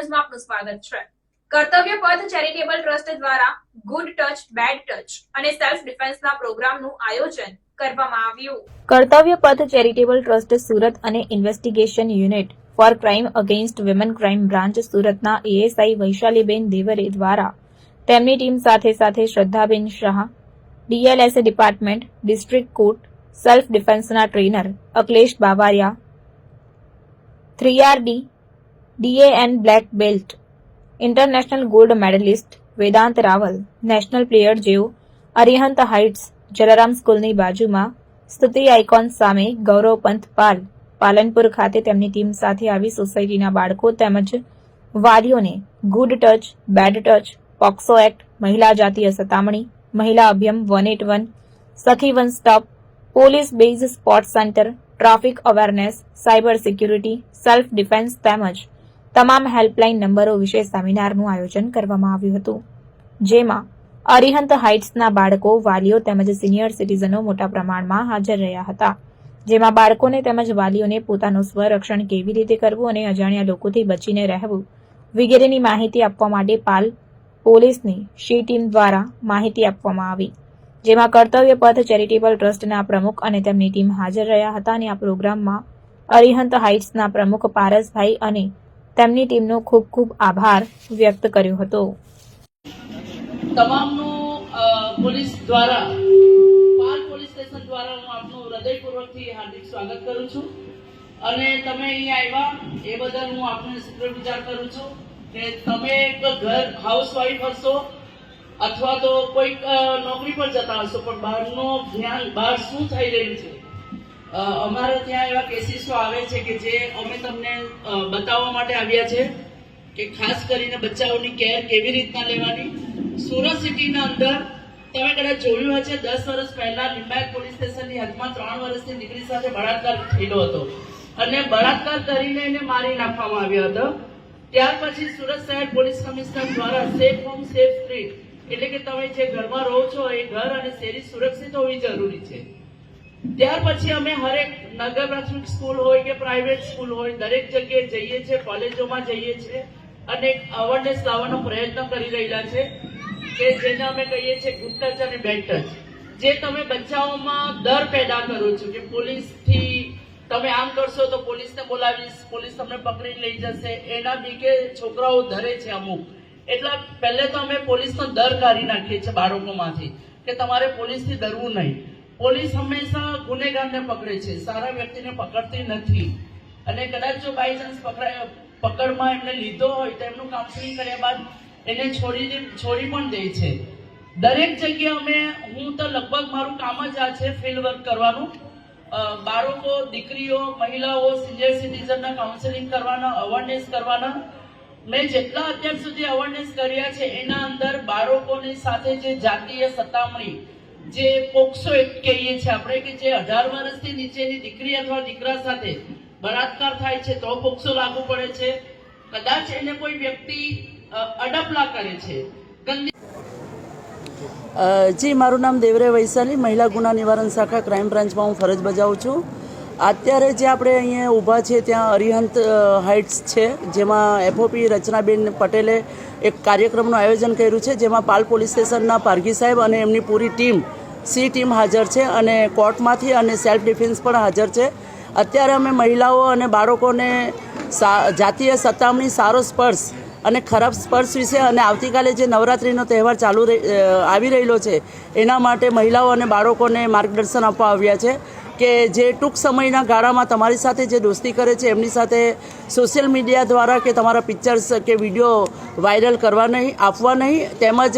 ન્યૂઝમાં આપનું સ્વાગત છે કર્તવ્ય પથ ચેરિટેબલ ટ્રસ્ટ દ્વારા ગુડ ટચ બેડ ટચ અને સેલ્ફ ડિફેન્સના પ્રોગ્રામનું આયોજન કરવામાં આવ્યું. કર્તવ્ય પથ ચેરિટેબલ ટ્રસ્ટ સુરત અને investigation unit for crime against women crime branch સુરતના એએસઆઈ વૈશાલીબેન દેવરે દ્વારા તેમની ટીમ સાથે સાથે Shraddhaben Shah DLSA department district court self ડિફેન્સના trainer Akhilesh Bavariya three R DAN black belt international gold medalist Vedant Raval national player જેઓ Arihant heights Jalaram સ્કૂલની બાજુમાં સ્તુતિ icon સામે ગૌરવ પંથ પાલ, પાલનપુર ખાતે તેમની ટીમ સાથે આવી સોસાયટીના બાળકો તેમજ વાલીઓને good touch bad touch POCSO act મહિલા જાતીય સતામણી, મહિલા અભિયમ one eight one Sakhi one stop police base support centre traffic awareness cyber security self defence તેમજ તમામ હેલ્પલાઇન નંબરો વિશે સેમિનારનું આયોજન કરવામાં આવ્યું હતું, જેમાં અરિહંત હાઇટ્સના બાળકો, વાલીઓ તેમજ સિનિયર સિટીઝનો મોટા પ્રમાણમાં હાજર રહ્યા હતા, જેમાં બાળકોને તેમજ વાલીઓને પોતાનું સ્વરક્ષણ કેવી રીતે કરવું અને અજાણ્યા લોકોથી બચીને રહેવું વગેરેની માહિતી આપવા માટે પાલ પોલીસની શી ટીમ દ્વારા માહિતી આપવામાં આવી, જેમાં કર્તવ્ય પથ ચેરિટેબલ ટ્રસ્ટના પ્રમુખ અને તેમની ટીમ હાજર રહ્યા હતા અને આ પ્રોગ્રામમાં અરિહંત હાઇટ્સના પ્રમુખ પારસભાઈ અને તેમની ટીમનો ખૂબ ખૂબ આભાર વ્યક્ત કર્યો હતો. તમામનું પોલીસ દ્વારા, પાલ પોલીસ સ્ટેશન દ્વારા હું આપનું હૃદયપૂર્વકથી હાર્દિક સ્વાગત કરું છું. અને તમે અહીંયા આવ્યા, એ બદલ હું આપને શુક્ર વિચાર કરું છું કે તમે એક ઘર હાઉસવાઈફ હશો અથવા તો કોઈક નોકરી પર જતા હશો, પણ બહારનો જ્ઞાન, બહાર શું થઈ રહ્યું છે? અમારે ત્યાં એવા કેસીસો આવે છે કે જે અમે તમને બતાવવા માટે આવ્યા છે કે ખાસ કરીને બચ્ચાઓની કેર કેવી રીતના લેવાની? સુરત સિટીના અંદર તમે કદાચ જોયું હશે, દસ વર્ષ પહેલા લીંબાયત પોલીસ સ્ટેશનની હદમાં ત્રણ વર્ષની દીકરી સાથે બળાત્કાર થયેલો હતો. અને બળાત્કાર કરીને એને મારી નાખવામાં આવ્યો હતો. ત્યાર પછી સુરત શહેર પોલીસ કમિશનર દ્વારા સેફ હોમ, સેફ સ્ટ્રીટ, એટલે કે તમે જે ઘરમાં રહો છો એ ઘર અને શેરી સુરક્ષિત હોવી જરૂરી છે. ત્યાર પછી અમે હરેક નગર પ્રાથમિક સ્કૂલ હોય કે પ્રાઇવેટ સ્કૂલ હોય, દરેક જગ્યાએ જઈએ છીએ, કોલેજોમાં જઈએ છીએ અને અવેરનેસ લાવવાનો પ્રયત્ન કરી રહેલા છે કે જેને અમે કહીએ છીએ ગુડ અને બેડ જે તમે બચ્ચાઓમાં ડર પેદા કરો છો કે પોલીસથી તમે આમ કરશો તો પોલીસને બોલાવીશ, પોલીસ તમને પકડી લઈ જશે, એના બીકે છોકરાઓ ધરે છે અમુક. એટલા પહેલે તો અમે પોલીસનો ડર કાઢી નાખીએ છીએ બાળકોમાંથી કે તમારે પોલીસથી ડરવું નહીં. પોલીસ હંમેશા ગુનેગારને પકડે છે. સારા વ્યક્તિને પકડતી નથી. અને કદાચ જો બાય ચાન્સ પકડાય, પકડમાં એમને લીધો હોય તો એમનું કાઉન્સિલિંગ કર્યા બાદ એને છોડી છોડી પણ દે છે. દરેક જગ્યાએ અમે, હું તો લગભગ મારું કામ જ આ છે ફિલ્ડ વર્ક કરવાનું. બાળકો, દીકરીઓ, મહિલાઓ સિનિયર સિટીઝનના કાઉન્સેલિંગ કરવાના અવેરનેસ કરવાના. મેં જેટલા અત્યાર સુધી અવેરનેસ કર્યા છે, એના અંદર બાળકોની સાથે જે જાતીય સતામણી જે પોક્સો એક્ટ કહીએ છીએ આપણે કે જે અઢાર વર્ષથી નીચેની દીકરી અથવા દીકરા સાથે બળાત્કાર થાય છે, તો પોક્સો લાગુ પડે છે. કદાચ એને કોઈ વ્યક્તિ અડપલા કરે છે. જી, મારું નામ દેવરે વૈશાલી, મહિલા ગુના નિવારણ શાખા ક્રાઇમ બ્રાન્ચમાં હું ફરજ બજાવું છું. અત્યારે જે આપણે અહીંયા ઊભા છે ત્યાં અરિહંત હાઇટ્સ છે, જેમાં એફઓપી રચનાબેન પટેલે એક કાર્યક્રમનું આયોજન કર્યું છે, જેમાં પાલ પોલીસ સ્ટેશનના પારઘી સાહેબ અને એમની પૂરી ટીમ સી ટીમ હાજર છે અને કોર્ટમાંથી અને સેલ્ફ ડિફેન્સ પણ હાજર છે. અત્યારે અમે મહિલાઓ અને બાળકોને જાતીય સતામણી સારો સ્પર્શ અને ખરાબ સ્પર્શ વિશે અને આવતીકાલે જે નવરાત્રિનો તહેવાર ચાલુ આવી રહેલો છે, એના માટે મહિલાઓ અને બાળકોને માર્ગદર્શન આપવા આવ્યા છે કે જે ટૂંક સમયના ગાળામાં તમારી સાથે જે દોસ્તી કરે છે, એમની સાથે સોશિયલ મીડિયા દ્વારા કે તમારા પિક્ચર્સ કે વીડિયો વાયરલ કરવા નહીં, આપવા નહીં, તેમજ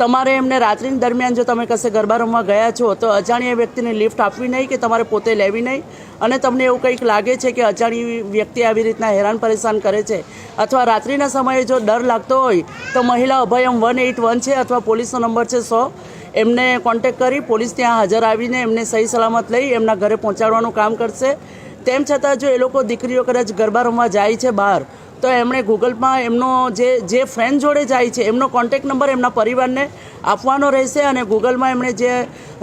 તમારે એમને રાત્રિ દરમિયાન જો તમે કશે ગરબા રમવા ગયા છો, તો અજાણ્યા વ્યક્તિને લિફ્ટ આપવી નહીં કે તમારે પોતે લેવી નહીં. અને તમને એવું કંઈક લાગે છે કે અજાણી વ્યક્તિ આવી રીતના હેરાન પરેશાન કરે છે. અથવા રાત્રિના સમયે જો ડર લાગતો હોય, તો મહિલા અભયમ વન એઇટ વન છે અથવા પોલીસનો નંબર છે સો. એમને કોન્ટેક કરી, પોલીસ ત્યાં હાજર આવીને એમને સહી સલામત લઈ એમના ઘરે પહોંચાડવાનું કામ કરશે. તેમ છતાં જો એ લોકો દીકરીઓ કદાચ ગરબા રમવા જાય છે બહાર તો એમણે ગૂગલમાં એમનો જે જે ફ્રેન્ડ જોડે જાય છે, એમનો કોન્ટેક નંબર એમના પરિવારને આપવાનો રહેશે અને ગૂગલમાં એમણે જે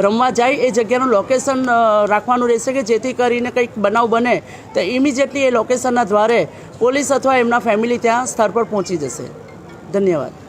રમવા જાય એ જગ્યાનું લોકેશન રાખવાનું રહેશે કે જેથી કરીને કંઈક બનાવ બને. તો ઇમિજિએટલી એ લોકેશનના દ્વારે પોલીસ અથવા એમના ફેમિલી ત્યાં સ્થળ પર પહોંચી જશે. ધન્યવાદ.